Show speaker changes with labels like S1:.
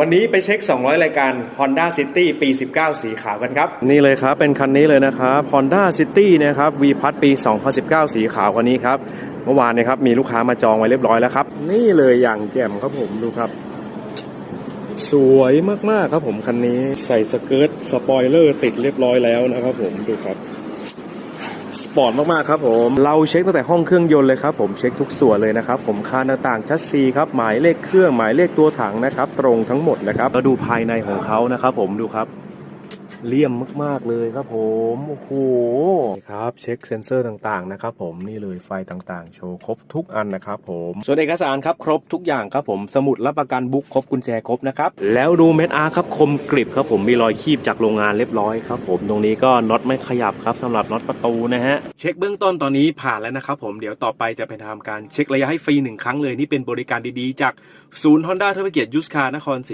S1: วันนี้ไปเช็ค 200 รายการ Honda City ปี 19 สีขาวกันครับ
S2: นี่เลยครับ เป็นคันนี้เลยนะครับ Honda City นะครับ V พัดปี 2019 สีขาวคันนี้ครับ เมื่อวานเนะครับมีลูกค้ามาจองไว้เรียบร้อยแล้วครับ นี่เลยอย่างแจ่มครับผมดูครับ สวยมากๆครับผมคันนี้ใส่สเกิร์ตสปอยเลอร์ติดเรียบร้อยแล้วนะครับผมดูครับส ปอร์ตมากๆครับผมเราเช็คตั้งแต่ห้องเครื่องยนต์เลยครับผมเช็คทุกส่วนเลยนะครับผมคานต่างๆชัดซีครับหมายเลขเครื่องหมายเลขตัวถังนะครับตรงทั้งหมดนะครับแล้วดูภายในของเขานะครับผมดูครับ เลี่ยมมาก ๆ เลยครับผมโอ้โหครับเช็คเซ็นเซอร์ต่างๆนะครับผมนี่เลยไฟต่างๆ โชว์ครบทุกอันนะครับผมส่วนเอกสารครับครบทุกอย่างครับผมสมุดรับประกันบุ๊กครบกุญแจครบนะครับแล้วดูเม็ดอาร์ครับคมกริบครับผมมีรอยคีบจากโรงงานเรียบร้อยครับผมตรงนี้ก็น็อตไม่ขยับครับสำหรับน็อตประตูนะฮะเช็คเบื้องต้นตอนนี้ผ่านแล้วนะครับผมเดี๋ยวต่อไปจะไปทำการเช็คระยะให้ฟรีหนึ่งครั้งเลยนี่เป็นบริการดีๆ จากศูนย์ Honda เทอร์เกียรติยุสคานครศรี